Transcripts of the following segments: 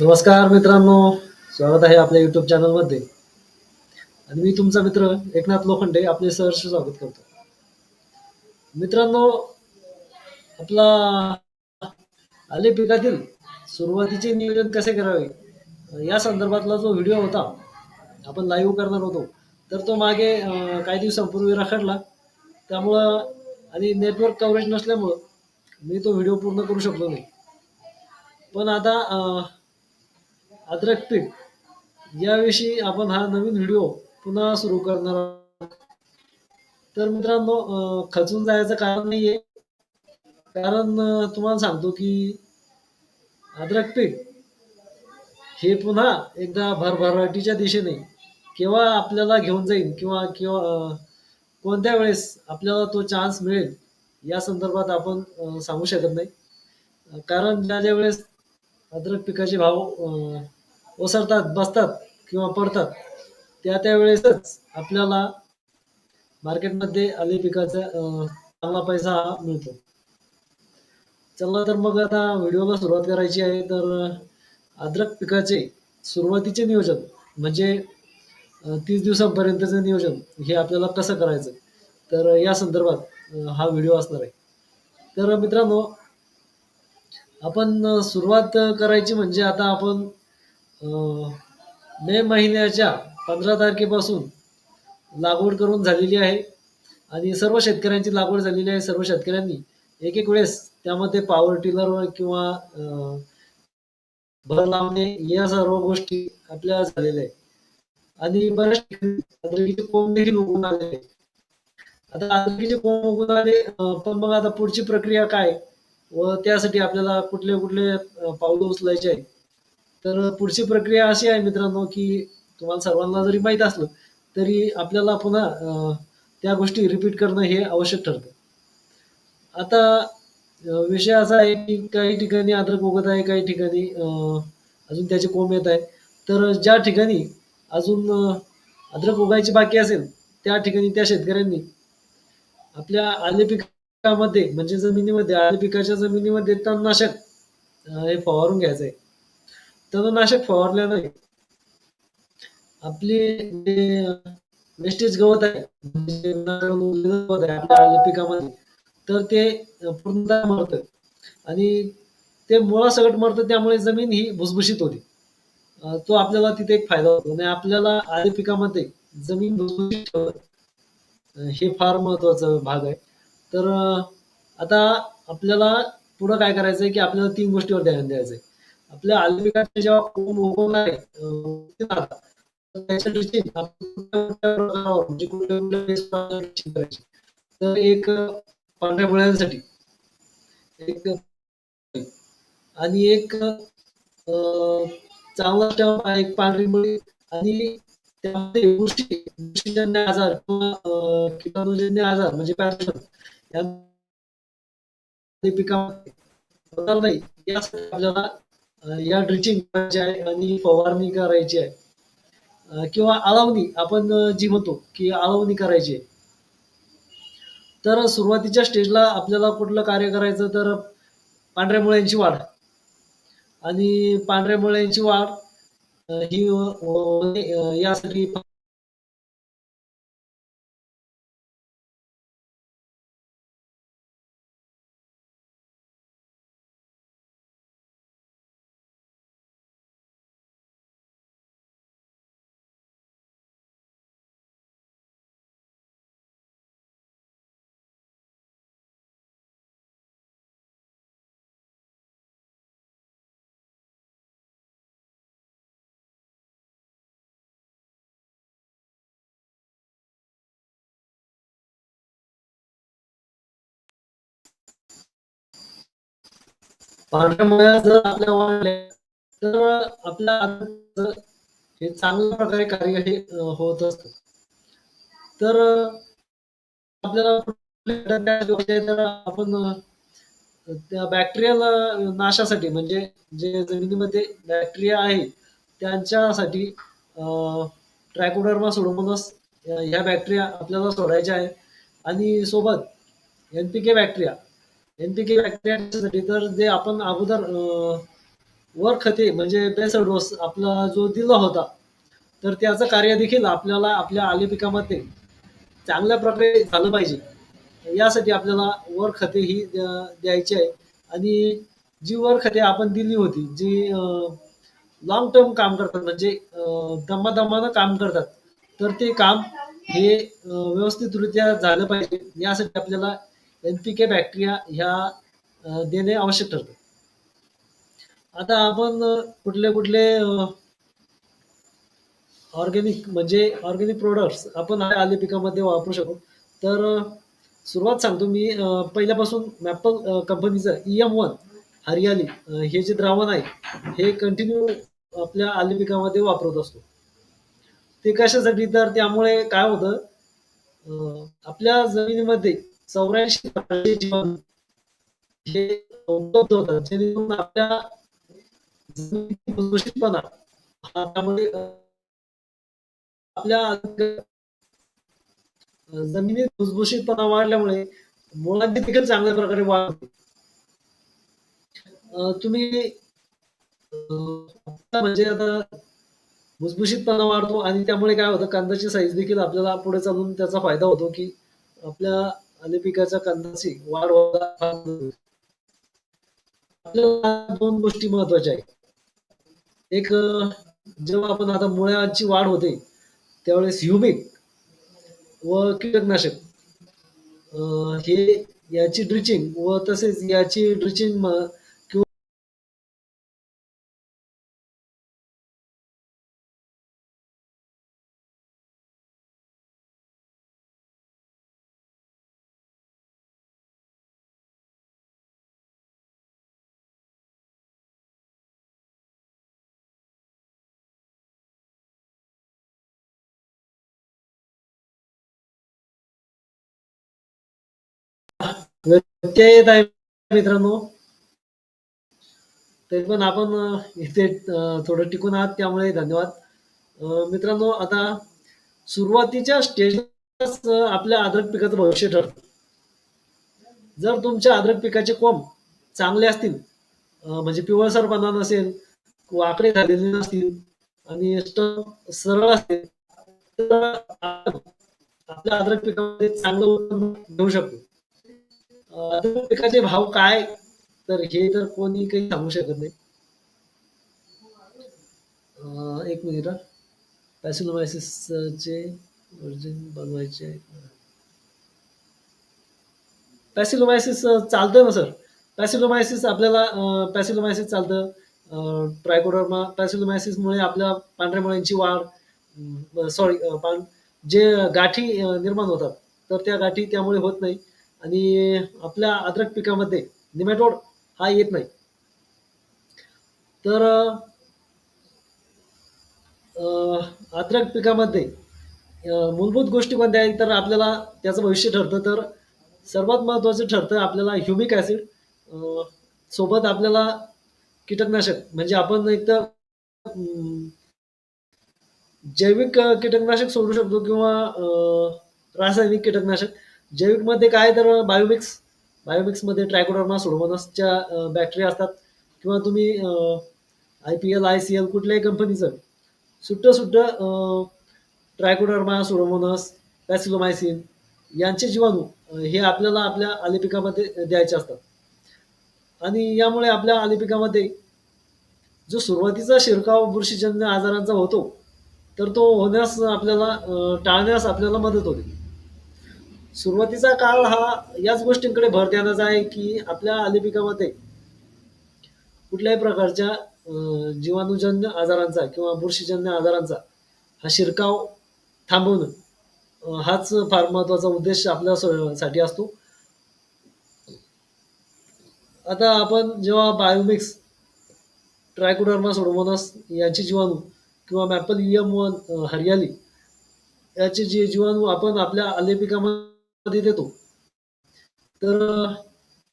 नमस्कार मित्रांनो स्वागत आहे आपल्या युट्यूब चॅनलमध्ये आणि मी तुमचा मित्र एकनाथ लोखंडे आपले सहर्ष स्वागत करतो. मित्रांनो आपला आले पिकातील सुरुवातीचे नियोजन कसे करावे या संदर्भातला जो व्हिडिओ होता आपण लाईव्ह करणार होतो. तर तो मागे काही दिवसांपूर्वी रखडला. त्यामुळं आणि नेटवर्क कव्हरेज नसल्यामुळं मी तो व्हिडिओ पूर्ण करू शकलो नाही. पण आता अद्रक पीक याविषयी आपण हा नवीन व्हिडिओ पुन्हा सुरू करणार आहोत. तर मित्रांनो खचून जायचं कारण नाहीये. कारण तुम्हाला सांगतो की अद्रक पीक हे पुन्हा एकदा भरभराटीच्या दिशेने केव्हा आपल्याला घेऊन जाईल किंवा किंवा कोणत्या वेळेस आपल्याला तो चान्स मिळेल या संदर्भात आपण सांगू शकत नाही. कारण ज्या ज्या वेळेस अद्रक पिकाचे भाव ओसरतात बसतात किंवा पडतात त्या त्या वेळेसच आपल्याला मार्केटमध्ये आले पिकाचा चांगला पैसा हा मिळतो. चला तर मग आता व्हिडिओला सुरुवात करायची आहे. तर अद्रक पिकाचे सुरुवातीचे नियोजन म्हणजे तीस दिवसांपर्यंतचं नियोजन हे आपल्याला कसं करायचं? तर या संदर्भात हा व्हिडिओ असणार आहे. तर मित्रांनो आपण सुरुवात करायची म्हणजे आता आपण मे महिन्याच्या पंधरा तारखेपासून लागवड करून झालेली आहे आणि सर्व शेतकऱ्यांची लागवड झालेली आहे. सर्व शेतकऱ्यांनी एक एक वेळेस त्यामध्ये पॉवर टिलर किंवा भर लावणे या सर्व गोष्टी आपल्या झालेल्या आहेत. आणि बऱ्याच ठिकाणी कोंब देखील उघडून आले आता आद्रकीचे कोंब उघडून आले पण मग आता पुढची प्रक्रिया काय व त्यासाठी आपल्याला कुठले कुठले पावलं उचलायचे आहे तर पुढची प्रक्रिया अशी आहे मित्रांनो की तुम्हाला सर्वांना जरी माहीत असलं तरी आपल्याला पुन्हा त्या गोष्टी रिपीट करणं हे आवश्यक ठरतं आता विषय असा आहे की काही ठिकाणी अद्रक उगत आहे काही ठिकाणी अजून त्याचे कोंब येत आहे तर ज्या ठिकाणी अजून अद्रक उगायची बाकी असेल त्या ठिकाणी त्या शेतकऱ्यांनी आपल्या आले पिकामध्ये म्हणजे जमिनीमध्ये आले पिकाच्या जमिनीमध्ये तणनाशक हे फवारून घ्यायचं आहे. तणनाशक फवारल्याने आपली जे वेस्टेज गवत आहे म्हणजे गवत आहे आपल्या आले पिकामध्ये तर ते पूर्णतः मरतं. आणि ते मुळासकट मरतं त्यामुळे जमीन ही भुसभुशीत होते. तो आपल्याला तिथे एक फायदा होतो. आणि आपल्याला आले पिकामध्ये जमीन ठेवणं हे फार महत्त्वाचा भाग आहे. तर आता आपल्याला पुढं काय करायचं आहे की आपल्याला तीन गोष्टीवर ध्यान द्यायचं आहे आपल्या आले पिकाचे जेव्हा कोण उगवणार आहे आता, तर त्याच्या दृष्टीने म्हणजे कुठल्या कुठल्या तर एक पांढऱ्या मुळ्यांसाठी एक आणि एक चांगला स्टॅम्प आहे एक पांढरी मुळी आणि त्यामध्ये बुरशी बुरशीजन्य आजार किंवा अं, आजार म्हणजे पॅरासाइट या पिकामध्ये होणार नाही. यासाठी आपल्याला या ड्रिचिंग करायची आहे आणि फवारणी करायची आहे. किंवा आळवणी आपण जी म्हणतो की आळवणी करायची आहे. तर सुरुवातीच्या स्टेजला आपल्याला कुठलं कार्य करायचं? तर पांढऱ्या मुळ्यांची वाढ. आणि पांढऱ्या मुळ्यांची वाढ ही यासाठी पांढऱ्या जर आपल्या वाढल्या तर आपल्या हे चांगल्या प्रकारे कार्य हे होत असतं. तर आपल्याला आपण त्या बॅक्टेरियल नाशासाठी म्हणजे जे जमिनीमध्ये बॅक्टेरिया आहे त्यांच्यासाठी ट्रॅकोडर्मा सोडोमोनस ह्या बॅक्टेरिया आपल्याला सोडायच्या आहे. आणि सोबत एनपीके बॅक्टेरिया एनपीके बॅक्टेरियासाठी तर जे आपण अगोदर वर खते म्हणजे बेसड डोस आपला जो दिला होता तर त्याचं कार्य देखील आपल्याला आपल्या आले पिकामध्ये चांगल्या प्रकारे झालं पाहिजे. यासाठी आपल्याला वर खते ही द्या- द्यायची आहे. आणि जी वर खते आपण दिली होती जी लॉंग टर्म काम करतात म्हणजे दमादमानं काम करतात तर ते काम हे व्यवस्थितरित्या झालं पाहिजे. यासाठी आपल्याला एनपीके बॅक्टेरिया ह्या देणे आवश्यक ठरतं. आता आपण कुठले कुठले ऑर्गेनिक म्हणजे ऑर्गेनिक प्रोडक्ट्स आपण आले पिकामध्ये वापरू शकतो. तर सुरुवात सांगतो मी पहिल्यापासून मॅपल कंपनीचं ई एम वन हरियाली हे जे द्रावण आहे हे कंटिन्यू आपल्या आले पिकामध्ये वापरत असतो. ते कशासाठी? तर त्यामुळे काय होतं आपल्या जमिनीमध्ये चौऱ्याऐंशी प्रकारचे जीवन हे उपलब्ध होतात जेणेकरून आपल्या दूषितपणा हा त्यामध्ये आपल्या जमिनीत भुसभुशीतपणा वाढल्यामुळे मुळांची देखील चांगल्या प्रकारे वाढ होते तुम्ही म्हणजे आता भुसभुशीतपणा वाढतो आणि त्यामुळे काय होतं कांद्याची साईज देखील आपल्याला पुढे चालून त्याचा फायदा होतो की आपल्या आले पिकाचा कांद्याची वाढ आपल्याला दोन गोष्टी महत्त्वाच्या आहेत. एक जेव्हा आपण आता मुळ्याची वाढ होते त्यावेळेस ह्युमिक व कीटकनाशक हे याची ड्रिचिंग व तसेच याची ड्रिचिंग व्यत्यय येत आहे मित्रांनो. तरी पण आपण इथे थोडं टिकून आहात त्यामुळे धन्यवाद. मित्रांनो आता सुरुवातीच्या स्टेजलाच आपल्या आदरक पिकाचं भविष्य ठरतं. जर तुमच्या अद्रक पिकाचे कोंब चांगले असतील म्हणजे म्हणजे पिवळसरपणा नसेल वाकडे झालेले नसतील आणि सरळ असतील तर आपल्या आदरक पिकामध्ये चांगलं उत्पन्न घेऊ शकतो. पिकाचे भाव काय? तर हे तर कोणी काही सांगू शकत नाही. एक मिनिट पॅसिलोमायसिसचे वर्जिन बनवायचे पॅसिलोमायसिस चालतं ना सर पॅसिलोमायसिस आपल्याला पॅसिलोमायसिस चालतं. ट्रायकोडर्मा पॅसिलोमायसिसमुळे आपल्या पांढऱ्या मुळ्यांची वाढ सॉरी जे गाठी निर्माण होतात तर त्या गाठी त्यामुळे होत नाही. आणि आपल्या अद्रक पिकामध्ये निमॅटोड हा येत नाही. तर अद्रक पिकामध्ये मूलभूत गोष्टी कोणत्या आहेत? तर आपल्याला त्याचं भविष्य ठरतं. तर सर्वात महत्त्वाचं ठरतं आपल्याला ह्युमिक ॲसिड सोबत आपल्याला कीटकनाशक. म्हणजे आपण एक तर जैविक कीटकनाशक सोडू शकतो किंवा रासायनिक कीटकनाशक. जैविकमध्ये काय तर बायोमिक्स बायोमिक्समध्ये ट्रायकोडर्मा सोडोमोनसच्या बॅक्टेरिया असतात. किंवा तुम्ही I P L I C L कुठल्याही कंपनीचं सुट्टं सुट्टं ट्रायकोडर्मा सोडोमोनस पॅसिलोमायसिन यांचे जीवाणू हे आपल्याला आपल्या आलेपिकामध्ये द्यायचे असतात. आणि यामुळे आपल्या आलिपिकामध्ये जो सुरुवातीचा शिरकाव बुरशीजन्य आजारांचा होतो तर तो होण्यास आपल्याला टाळण्यास आपल्याला मदत होते. सुरुवातीचा काळ हा याच गोष्टींकडे भर देण्याचा आहे की आपल्या आलिपिकामध्ये कुठल्याही प्रकारच्या जीवाणूजन्य आजारांचा किंवा बुरशीजन्य आजारांचा हा शिरकाव थांबवणं हाच फार महत्त्वाचा उद्देश आपल्या साठी असतो. आता आपण जेव्हा बायोमिक्स ट्रायकोडर्मा सोडोमोनस याचे जीवाणू किंवा मॅपल इयम वन हरियाली याचे जे जीवाणू आपण आपल्या आलेपिकामध्ये मध्ये देतो? तर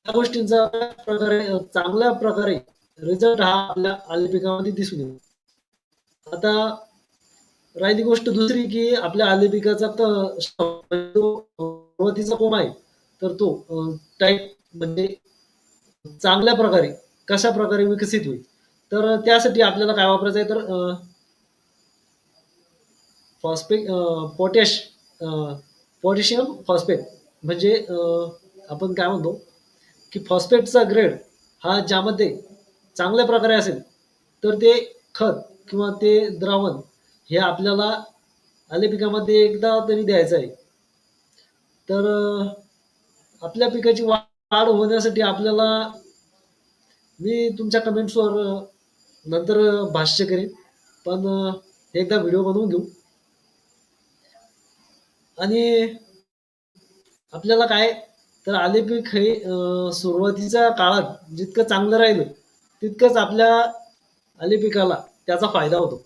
या गोष्टींचा प्रकारे चांगल्या प्रकारे रिझल्ट हा आपल्या आले पिकामध्ये दिसून येतो. आता राहिली गोष्ट दुसरी की आपल्या आले पिकाचा सुरुवातीचा कोंब आहे तर तो टाईप म्हणजे चांगल्या प्रकारे कशा प्रकारे विकसित होईल? तर त्यासाठी आपल्याला काय वापरायचं आहे तर फॉस्फेट पोटॅश पोटॅशियम फॉस्फेट. म्हणजे आपण काय म्हणतो की फॉस्फेटचा ग्रेड हा ज्यामध्ये चांगल्या प्रकारे असेल तर ते खत किंवा ते द्रावण हे आपल्याला आले पिकामध्ये एकदा तरी द्यायचं आहे. तर आपल्या पिकाची वाढ होण्यासाठी आपल्याला मी तुमच्या कमेंट्सवर नंतर भाष्य करेन. पण एकदा व्हिडिओ बनवून घेऊ. आणि आपल्याला काय तर आले हे सुरुवातीच्या काळात जितकं चांगलं राहिलं तितकंच आपल्या आलेपिकाला त्याचा फायदा होतो.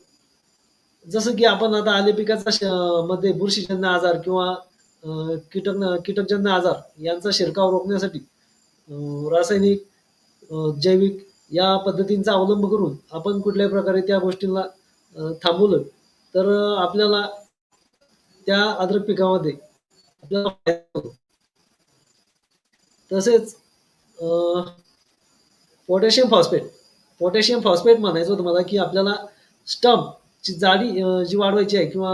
जसं की आपण आता आलेपिकाचा श- मध्ये बुरशीजन्य आजार किंवा कीटक कीटकजन्य आजार यांचा शिरकाव रोखण्यासाठी रासायनिक जैविक या पद्धतींचा अवलंब करून आपण कुठल्याही प्रकारे त्या गोष्टींना थांबवलं तर आपल्याला त्या अद्रक पिकामध्ये आपल्याला फायदा होतो तसेच पोटॅशियम फॉस्फेट पोटॅशियम फॉस्फेट म्हणायचं होतं मला की आपल्याला स्टंपची जाडी जी वाढवायची आहे किंवा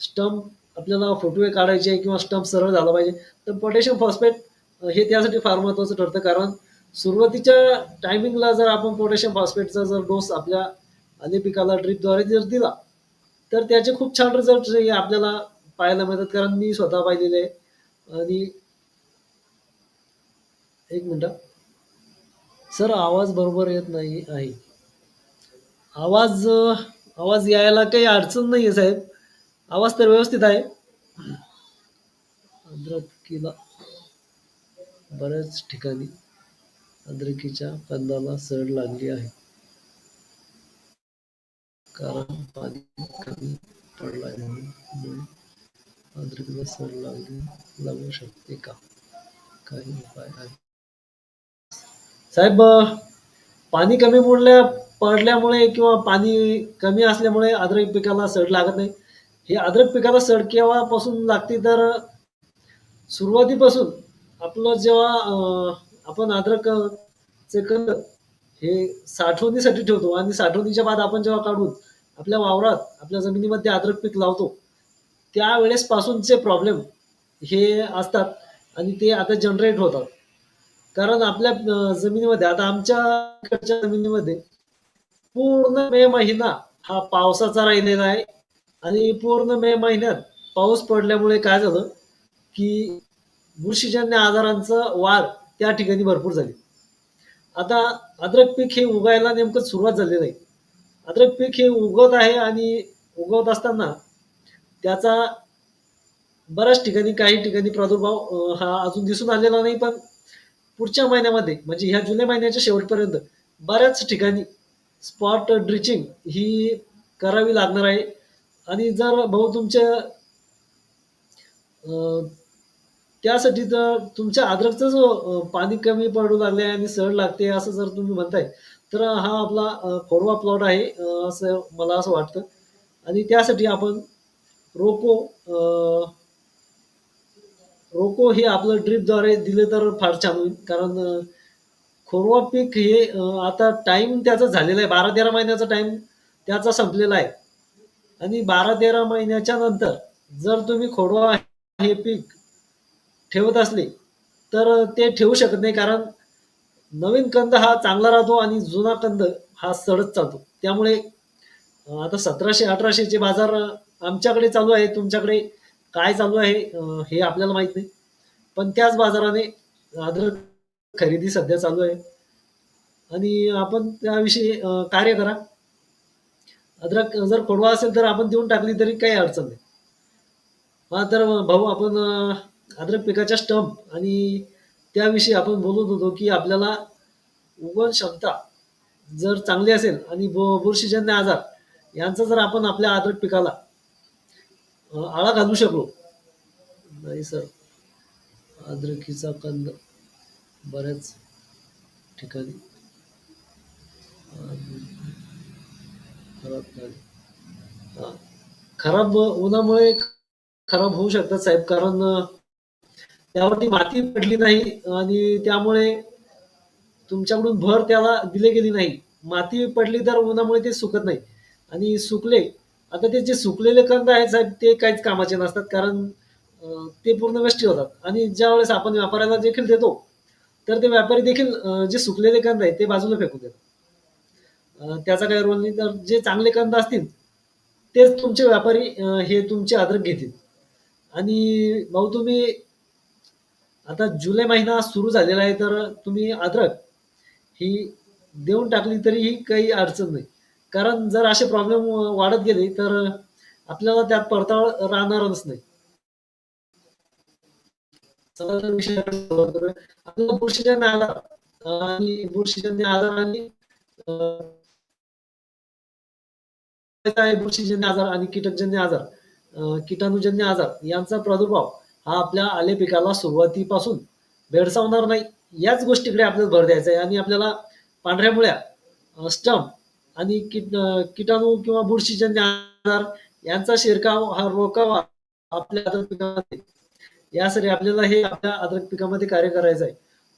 स्टंप आपल्याला फोटोवे काढायचे आहे किंवा स्टंप सरळ झाला पाहिजे तर पोटॅशियम फॉस्फेट हे त्यासाठी फार महत्त्वाचं ठरतं. कारण सुरुवातीच्या टायमिंगला जर आपण पोटॅशियम फॉस्फेटचा जर डोस आपल्या आले पिकाला ड्रीपद्वारे जर दिला तर त्याचे खूप छान रिझल्ट हे आपल्याला पाहायला मिळतात कारण मी स्वतः पाहिलेले आहे. आणि एक मिनिट सर आवाज बरोबर येत नाही आहे. आवाज आवाज यायला काही अडचण नाही आहे साहेब. आवाज तर व्यवस्थित आहे. अद्रकीला बऱ्याच ठिकाणी अद्रकीच्या कंदाला सड लागली आहे. कारण पाणी कमी पडल्यामुळे अद्रकीला सड लागू शकते का? काही उपाय आहे साहेब पाणी कमी पडल्या पडल्यामुळे किंवा पाणी कमी असल्यामुळे अद्रक पिकाला सड लागत नाही. हे अद्रक पिकाला सड केव्हापासून लागते? तर सुरुवातीपासून आपलं जेव्हा आपण अद्रक कंद हे साठवणीसाठी ठेवतो आणि साठवणीच्या बाद आपण जेव्हा काढून आपल्या वावरात आपल्या जमिनीमध्ये अद्रक पीक लावतो त्यावेळेस पासूनचे प्रॉब्लेम हे असतात आणि ते आता जनरेट होतात. कारण आपल्या जमिनीमध्ये आता आमच्या इकडच्या जमिनीमध्ये पूर्ण मे महिना हा पावसाचा राहिलेला आहे आणि पूर्ण मे महिन्यात पाऊस पडल्यामुळे काय झालं की बुरशीजन्य आजारांचं वाढ त्या ठिकाणी भरपूर झाली. आता अद्रक पीक हे उगायला नेमकं सुरुवात झालेलं आहे अद्रक पीक हे उगवत आहे आणि उगवत असताना त्याचा बऱ्याच ठिकाणी काही ठिकाणी प्रादुर्भाव हा अजून दिसून आलेला नाही पण पुढच्या महिन्यामध्ये म्हणजे ह्या जुलै महिन्याच्या शेवटपर्यंत बऱ्याच ठिकाणी स्पॉट ड्रिचिंग ही करावी लागणार आहे. आणि जर भाऊ तुमच्या त्यासाठी जर तुमच्या अद्रकचं जो पाणी कमी पडू लागले आणि सड लागते असं जर तुम्ही म्हणताय तर हा आपला खोडवा प्लॉट आहे असं मला असं वाटतं. आणि त्यासाठी आपण रोको रोको हे आपलं ड्रीपद्वारे दिले तर फार छान होईल. कारण खोरवा खोडवा पीक हे आता टाइम त्याचा झालेला आहे. बारा तेरा महिन्याचा टाइम त्याचा संपलेला आहे. आणि बारा तेरा महिन्याच्या नंतर जर तुम्ही खोडवा हे पीक ठेवत असले तर ते ठेवू शकत नाही. कारण नवीन कंद हा चांगला राहतो आणि जुना कंद हा सडत चालतो. त्यामुळे आता सतराशे अठराशेचे बाजार आमच्याकडे चालू आहे तुमच्याकडे काय चालू आहे हे आपल्याला माहीत नाही. पण त्याच बाजाराने अद्रक खरेदी सध्या चालू आहे. आणि आपण त्याविषयी कार्य करा. अद्रक जर कोडवा असेल तर आपण देऊन टाकली तरी काही अडचण नाही. हा तर भाऊ आपण अद्रक पिकाच्या स्टंप आणि त्याविषयी आपण बोलत होतो की आपल्याला उगवण क्षमता जर चांगली असेल आणि बुरशीजन्य आजार यांचा जर आपण आपल्या अद्रक पिकाला आळा घालू शकलो. नाही सर. अद्रकीचा कंद बऱ्याच ठिकाणी खराब झाले. खराब उन्हामुळे खराब होऊ शकतात साहेब कारण त्यावरती माती पडली नाही आणि त्यामुळे तुमच्याकडून भर त्याला दिली गेली नाही. माती पडली तर उन्हामुळे ते सुकत नाही. आणि सुकले आता ते जे सुकलेले कंद आहेत साहेब ते काहीच कामाचे नसतात कारण ते पूर्ण वेस्टी होतात आणि ज्यावेळेस आपण व्यापाऱ्याला देखील देतो, तर ते व्यापारी देखील जे सुकलेले कंद आहेत ते बाजूला फेकून देतात. त्याचा काही रोल नाही. तर जे चांगले कंद असतील, तेच तुमचे व्यापारी हे तुमचे अद्रक घेतील आणि भाऊ तुम्ही आता जुलै महिना सुरू झालेला आहे, तर तुम्ही अद्रक ही देऊन टाकली तरीही काही अडचण नाही. कारण जर असे प्रॉब्लेम वाढत गेले, तर आपल्याला त्यात परतावा राहणारच नाही. आपल्याला बुरशीजन्य आजार आणि बुरशीजन्य आजार आणि बुरशीजन्य आजार आणि कीटकजन्य आजार, कीटाणूजन्य आजार यांचा प्रादुर्भाव हा आपल्या आले पिकाला सुरुवातीपासून भेडसावणार नाही, याच गोष्टीकडे आपल्याला भर द्यायचा आहे आणि आपल्याला पांढऱ्या मुळ्या, स्टंप आणि कीट किटाणू कीटाणू किंवा बुरशीजन्य आजार यांचा शिरकाव हा रोखावा आपल्या अद्रक पिकामध्ये. यासाठी आपल्याला हे आपल्या अद्रक पिकामध्ये कार्य करायचं आहे.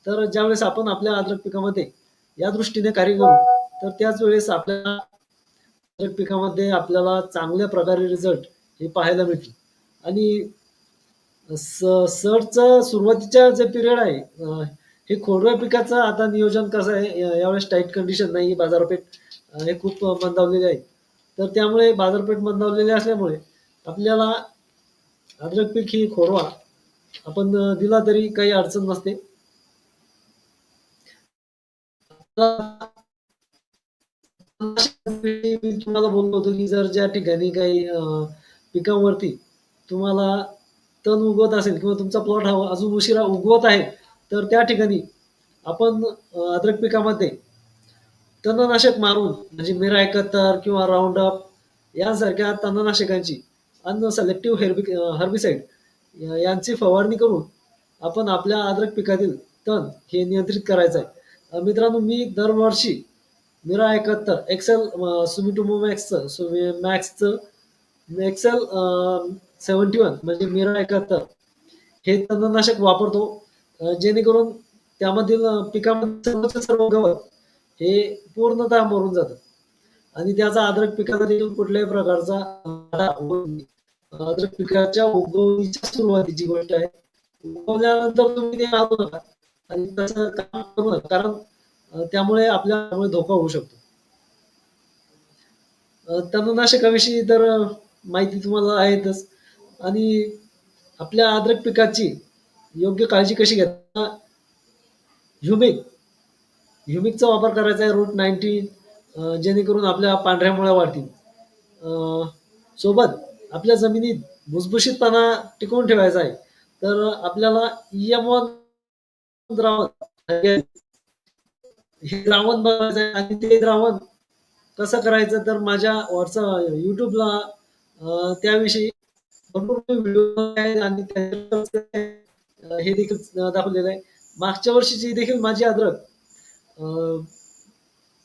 तर ज्यावेळेस आपण आपल्या अद्रक पिकामध्ये या दृष्टीने कार्य करू, तर त्याच वेळेस आपल्या अद्रक पिकामध्ये आपल्याला चांगल्या प्रकारे रिझल्ट हे पाहायला मिळतील आणि सरचं सुरुवातीच्या जे पिरियड आहे, हे खोडव्या पिकाचं आता नियोजन कसं आहे, यावेळेस टाईट कंडिशन नाही, बाजारपेठ हे खूप मंदावलेले आहे. तर त्यामुळे बाजारपेठ मंदावलेली असल्यामुळे आपल्याला अद्रक पीक ही खोरवा आपण दिला तरी काही अडचण नसते. मी तुम्हाला बोललो होतो, की जर ज्या ठिकाणी काही पिकांवरती तुम्हाला तण उगवत असेल किंवा तुमचा प्लॉट हा अजून उशिरा उगवत आहे, तर त्या ठिकाणी आपण अद्रक पिकामध्ये तणनाशक मारून म्हणजे मिरा 71 किंवा राउंडअप यासारख्या तणनाशकांची अन सिलेक्टिव्ह हेर्बि हर्बिसाईड यांची फवारणी करून आपण आपल्या अद्रक पिकातील तण हे नियंत्रित करायचं आहे. मित्रांनो मी दरवर्षी मिरा 71 एक्सेल सुमिटुमो मॅक्सचं सुमि मॅक्सचं एक्सेल सेवन्टी वन म्हणजे मिरा 71 हे तणनाशक वापरतो. जेणेकरून त्यामधील पिकामध्ये सर्व गवत हे पूर्णतः मरून जातात. आणि त्याचा अद्रक पिकाचा देखील कुठल्याही प्रकारचा अद्रक पिकाच्या उगवणीच्या सुरुवातीची गोष्ट आहे. उगवल्यानंतर तुम्ही ते आलो नका. आणि तसं काम करू नका. कारण त्यामुळे आपल्यामुळे धोका होऊ शकतो. तणनाशकाविषयी तर माहिती तुम्हाला आहेतच. आणि आपल्या अद्रक पिकाची योग्य काळजी कशी घेता? ह्युमिक, ह्युमिकचा वापर करायचा आहे रूट नाईन्टी जेणेकरून आपल्या पांढऱ्या मुळ्या वाढतील. सोबत आपल्या जमिनीत भुसभुशीतपणा टिकवून ठेवायचा आहे. तर आपल्याला EM1 द्रावण हे द्रावण बनवायचं आहे आणि ते द्रावण कसं करायचं तर माझ्या व्हॉट्सअप युट्यूबला त्याविषयी भरपूर व्हिडिओ आहेत आणि हे देखील दाखवलेलं आहे. मागच्या वर्षीची देखील माझी अद्रक अ,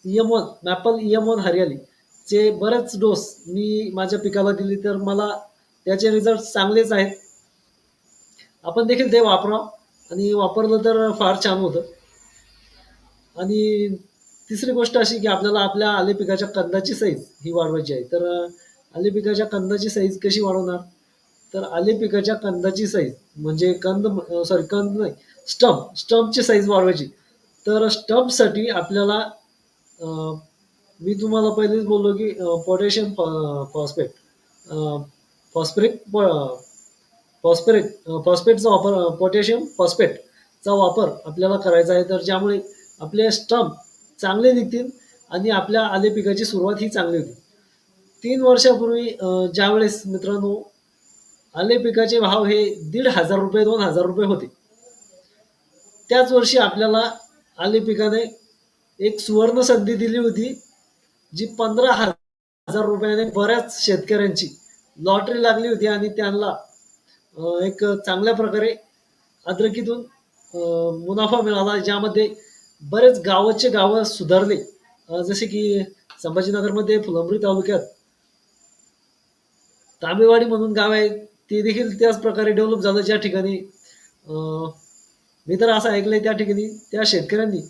EM1 मॅपल EM1 हरियालीचे बरेच डोस मी माझ्या पिकाला दिले, तर मला त्याचे रिझल्ट चांगलेच आहेत. आपण देखील ते वापरा आणि वापरलं तर फार छान होतं. आणि तिसरी गोष्ट अशी की आपल्याला आपल्या आले पिकाच्या कंदाची साईज ही वाढवायची आहे. तर आले पिकाच्या कंदाची साईज कशी वाढवणार? तर आले पिकाच्या कंदाची साईज म्हणजे कंद सॉरी कंद नाही स्टंप, स्टंपची साईज वाढवायची. तर स्टंपसाठी आपल्याला मी तुम्हाला पहिलेच बोललो की पोटॅशियम फॉ फॉस्फेट फॉस्फरिक प फॉस्फरिक फॉस्फेटचा वापर पोटॅशियम फॉस्फेटचा वापर आपल्याला करायचा आहे. तर ज्यामुळे आपले स्टंप चांगले निघतील आणि आपल्या आले पिकाची सुरुवात ही चांगली होती तीन वर्षापूर्वी ज्यावेळेस मित्रांनो आले पिकाचे भाव हे ₹1,500 ₹2,000 होते. त्याच वर्षी आपल्याला आले पिकाने एक सुवर्ण संधी दिली होती, जी पंधरा हजार रुपयाने बऱ्याच शेतकऱ्यांची लॉटरी लागली होती आणि त्यांना एक चांगल्या प्रकारे अद्रकीतून मुनाफा मिळाला, ज्यामध्ये बरेच गावाचे गावं सुधारले. जसे की संभाजीनगरमध्ये फुलंब्री तालुक्यात तांबेवाडी म्हणून गाव आहे, ते देखील त्याच प्रकारे डेव्हलप झालं, ज्या ठिकाणी अं, मी तर असं ऐकलंय त्या ठिकाणी त्या शेतकऱ्यांनी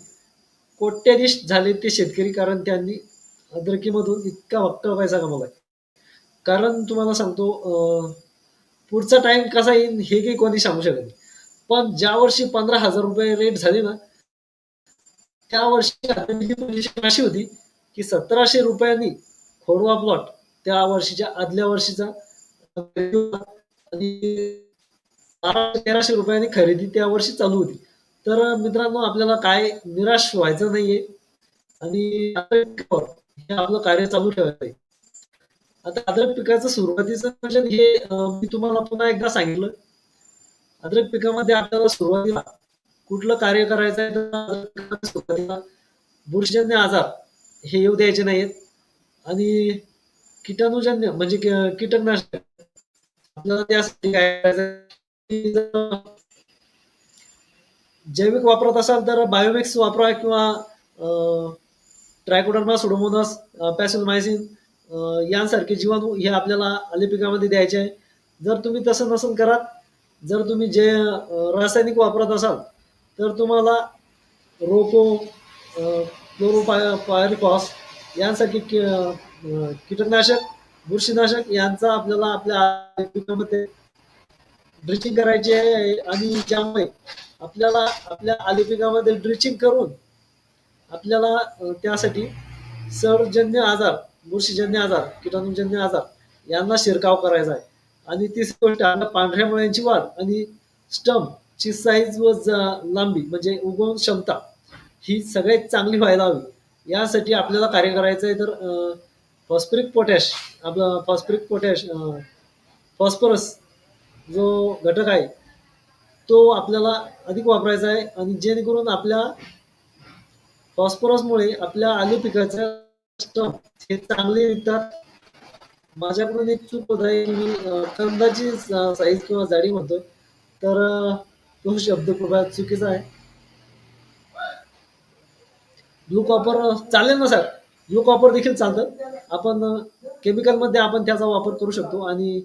कोट्याधीश झाले ते शेतकरी कारण त्यांनी अद्रकीमधून इतका भक्कळ पैसा कमावलाय. कारण तुम्हाला सांगतो पुढचा टाइम कसा येईल हे काही कोणी सांगू शकत नाही. पण ज्या वर्षी पंधरा हजार रुपये रेट झाले ना त्या वर्षी पोझिशन अशी होती की सतराशे रुपयांनी खोडवा प्लॉट त्या वर्षीच्या आदल्या वर्षीचा आणि बाराशे तेराशे रुपयांनी खरेदी त्या वर्षी चालू होती. तर मित्रांनो आपल्याला काय निराश व्हायचं नाहीये. आणि हे आपलं कार्य चालू ठेवायचं आहे आता अद्रक पिकाचं सुरुवातीचं म्हणजे हे मी तुम्हाला पुन्हा एकदा सांगितलं. अद्रक पिकामध्ये आपल्याला सुरुवातीला कुठलं कार्य करायचं आहे तर सुरुवातीला बुरशीजन्य आजार हे येऊ द्यायचे नाहीत आणि कीटाणूजन्य म्हणजे कीटकनाशक आपल्याला त्यासाठी काय करायचं जैविक वापरत असाल तर बायोमिक्स वापरा किंवा ट्रायकोडर्मा सोडोमोनस पॅसिलमायसिन यांसारखे जीवाणू हे आपल्याला आले पिकामध्ये द्यायचे आहे. जर तुम्ही तसं नसेल करा जर तुम्ही जे रासायनिक वापरत असाल तर तुम्हाला रोको क्लोरोपायरिफॉस यांसारखे कीटकनाशक बुरशीनाशक यांचा आपल्याला आपल्या पिकामध्ये ड्रिचिंग करायची आहे आणि ज्यामुळे आपल्याला आपल्या आलिपिकामध्ये ड्रिचिंग करून आपल्याला त्यासाठी सरजन्य आजार बुरशीजन्य आजार कीटाणूजन्य आजार यांना शिरकाव करायचा आहे. आणि तिसरी गोष्ट आपल्या पांढऱ्या मुळ्यांची वाढ आणि स्टम्पची साईज व लांबी म्हणजे उगवण क्षमता ही सगळ्यात चांगली व्हायला हवी. यासाठी आपल्याला कार्य करायचं आहे तर फॉस्फरिक पोटॅश आपलं फॉस्फरिक पोटॅश फॉस्फरस जो घटक आहे तो आपल्याला अधिक वापरायचा आहे आणि जेणेकरून आपल्या फॉस्फरसमुळे आपल्या आलू पिकाच्या हे चांगले निघतात माझ्याकडून एक चूक होत आहे मी कंदाची साईज किंवा जाडी म्हणतो तर तो शब्द कृपया चुकीचा आहे. ब्लू कॉपर चालेल ना सर ब्लू कॉपर देखील चालतं. आपण केमिकलमध्ये आपण त्याचा वापर करू शकतो आणि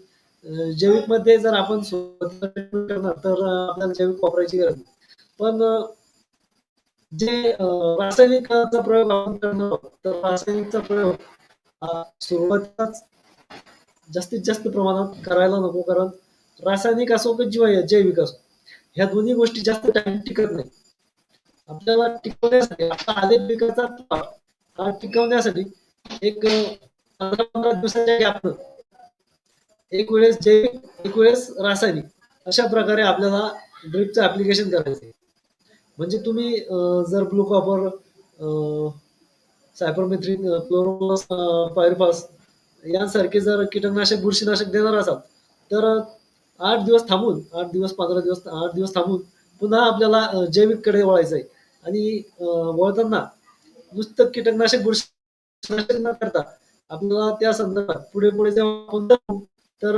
जैविकमध्ये जर आपण करणार तर आपल्याला जैविक वापरायची गरज नाही. पण जे अं, रासायनिकचा प्रयोग आपण करणार आहोत तर रासायनिकचा प्रयोग सुरुवातीलाच जास्तीत जास्त प्रमाणात करायला नको कारण रासायनिक असो की किंवा जैविक असो ह्या दोन्ही गोष्टी जास्त टाइम टिकत नाही आपल्याला टिकवण्यासाठी आपला आले पिकाचा हा टिकवण्यासाठी एक पंधरा पंधरा दिवसाच्या गॅपनं एक वेळेस जैविक एक वेळेस रासायनिक अशा प्रकारे आपल्याला ड्रिपचं ऍप्लिकेशन करायचं म्हणजे तुम्ही जर blue copper cypermethrin chlorpyrifos यांसारखे जर कीटकनाशक बुरशीनाशक देणार असाल तर आठ दिवस थांबून आठ दिवस पंधरा दिवस आठ दिवस थांबून पुन्हा आपल्याला जैविक जैविककडे वळायचं आहे आणि वळताना नुसतं कीटकनाशक बुरशीनाशक न करता आपल्याला त्या संदर्भात पुढे पुढे जेव्हा तर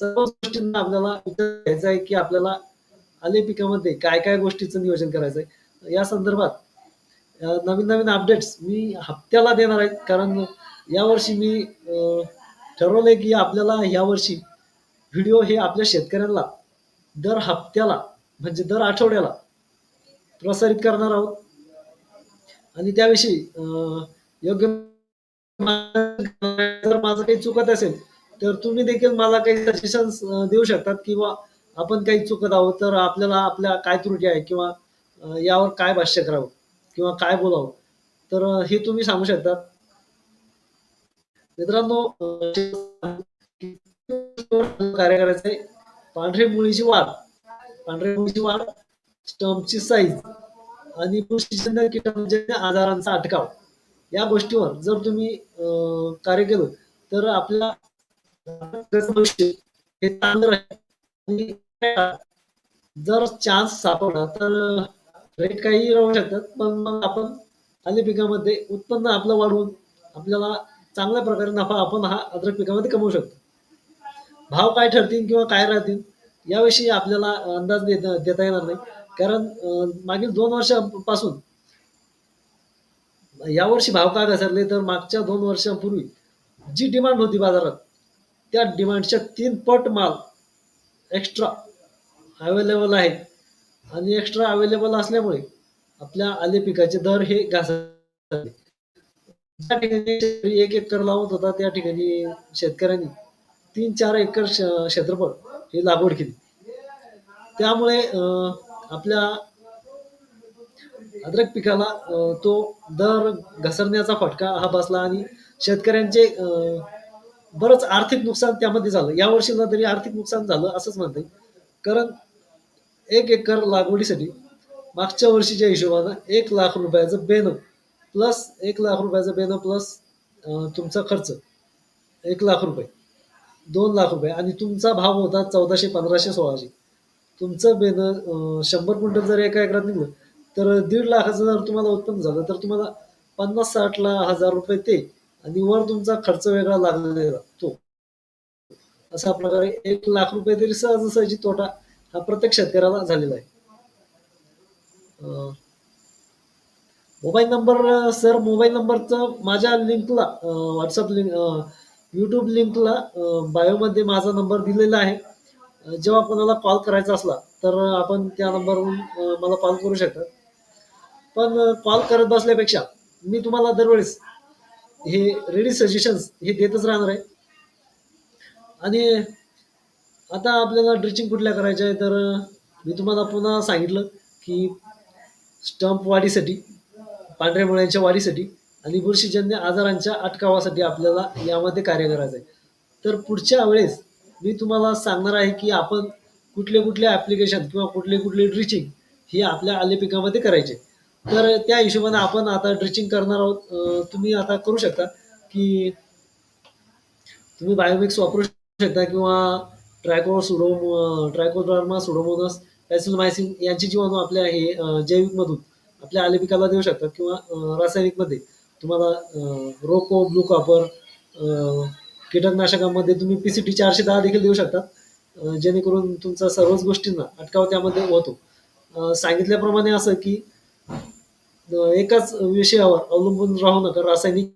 सर्व गोष्टींना आपल्याला विचार घ्यायचा आहे की आपल्याला आले पिकामध्ये काय काय गोष्टीचं नियोजन करायचं आहे या संदर्भात नवीन नवीन अपडेट्स मी हप्त्याला देणार आहे. कारण यावर्षी मी अं, ठरवलंय की आपल्याला यावर्षी व्हिडिओ हे आपल्या शेतकऱ्यांना दर हप्त्याला म्हणजे दर आठवड्याला प्रसारित करणार आहोत. आणि त्याविषयी अं, योग्य जर माझं काही चुकत असेल तर तुम्ही देखील मला काही सजेशन्स देऊ शकतात किंवा आपण काही चुकत आहोत तर आपल्याला आपल्या काय त्रुटी आहे किंवा यावर काय भाष्य करावं किंवा काय बोलावं? तर हे तुम्ही सांगू शकतात. मित्रांनो कार्य करायचं आहे मुळीची वाढ पांढरे मुळीची वाढ स्टम्पची साईज आणि पुष्टीजन्य कीटकजन्य आजारांचा अटकाव या गोष्टीवर जर तुम्ही कार्य केलं तर आपल्या जर चान्स सापडला तर रेट काही राहू शकतात पण मग आपण आली पिकामध्ये उत्पन्न आपलं वाढवून आपल्याला चांगल्या प्रकारे नफा आपण हा अद्रक पिकामध्ये कमवू शकतो. भाव काय ठरतील किंवा काय राहतील याविषयी आपल्याला अंदाज देता देता येणार नाही. कारण मागील दोन वर्षापासून यावर्षी भाव का घसरले तर मागच्या दोन वर्षांपूर्वी जी डिमांड होती बाजारात त्या डिमांडच्या तीन पट माल एक्स्ट्रा अवेलेबल आहे आणि एक्स्ट्रा अवेलेबल असल्यामुळे आपल्या आले पिकाचे दर हे घासले ज्या ठिकाणी एक एकर लावत होता त्या ठिकाणी शेतकऱ्यांनी तीन चार एकर क्षेत्रफळ ही लागवड केली. त्यामुळे आपल्या अद्रक पिकाला तो दर घसरण्याचा फटका हा बसला आणि शेतकऱ्यांचे बरंच आर्थिक नुकसान त्यामध्ये झालं. या वर्षीला तरी आर्थिक नुकसान झालं असंच म्हणते कारण एक एकर लागवडीसाठी मागच्या वर्षीच्या हिशोबानं एक लाख रुपयाचं बेनं प्लस एक लाख रुपयाचं बेनं प्लस तुमचा खर्च एक लाख रुपये दोन लाख रुपये. आणि तुमचा भाव होता चौदाशे पंधराशे सोळाशे. तुमचं बेनं शंभर क्विंटल जर एका एकरात निघलं तर दीड लाखाचं जर तुम्हाला उत्पन्न झालं तर तुम्हाला पन्नास साठला हजार रुपये ते आणि वर तुमचा खर्च वेगळा लागलेला तो. अशा प्रकारे एक लाख रुपये तरी सहजासहजी तोटा हा प्रत्येक शेतकऱ्याला झालेला आहे. मोबाईल नंबर सर मोबाईल नंबरचं माझ्या लिंकला व्हॉट्सअप लिंक यूट्यूब लिंकला बायोमध्ये माझा नंबर दिलेला आहे. जेव्हा कोणाला कॉल करायचा असला तर आपण त्या नंबरवरून मला कॉल करू शकता. पण कॉल करत बसल्यापेक्षा मी तुम्हाला दरवेळेस हे रेडी सजेशन्स हे देतच राहणार आहे. आणि आता आपल्याला ड्रिचिंग कुठल्या करायच्या आहे? तर मी तुम्हाला पुन्हा सांगितलं की स्टंप वाढीसाठी पांढऱ्या मुळ्यांच्या वाढीसाठी आणि बुरशीजन्य आजारांच्या अटकावासाठी आपल्याला यामध्ये कार्य करायचं आहे. तर पुढच्या वेळेस मी तुम्हाला सांगणार आहे की आपण कुठले कुठले ॲप्लिकेशन किंवा कुठले कुठले ड्रिचिंग हे आपल्या आले पिकामध्ये करायचे. तर त्या हिशोबाने आपण आता ड्रिचिंग करणार आहोत. तुम्ही आता करू शकता की तुम्ही बायोमिक्स वापरू शकता किंवा ट्रायको सुडो ट्रायकोड्रामा सुडोमोनस पॅसिलमायसिन यांची जीवाणू आपल्या हे जैविक जैविकमधून आपल्या आले पिकाला देऊ शकतात किंवा रासायनिक रासायनिकमध्ये तुम्हाला रोको ब्लू कॉपर कीटकनाशकामध्ये तुम्ही पी सी टी चारशे दहा देखील देऊ शकता. जेणेकरून तुमचा सर्वच गोष्टींना अटकाव त्यामध्ये होतो. सांगितल्याप्रमाणे असं की एकाच विषयावर अवलंबून राहू नका रासायनिक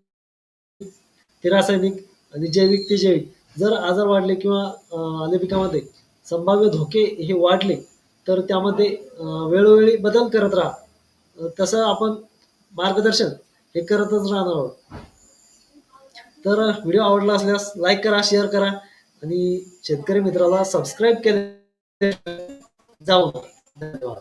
ते रासायनिक आणि जैविक ते जैविक. जर आजार वाढले किंवा आले पिकामध्ये संभाव्य धोके हे वाढले तर त्यामध्ये वेळोवेळी बदल करत राहा. तसं आपण मार्गदर्शन हे करतच राहणार आहोत. तर व्हिडिओ आवडला असल्यास लाईक करा शेअर करा आणि शेतकरी मित्राला सबस्क्राईब केले जाऊ. धन्यवाद.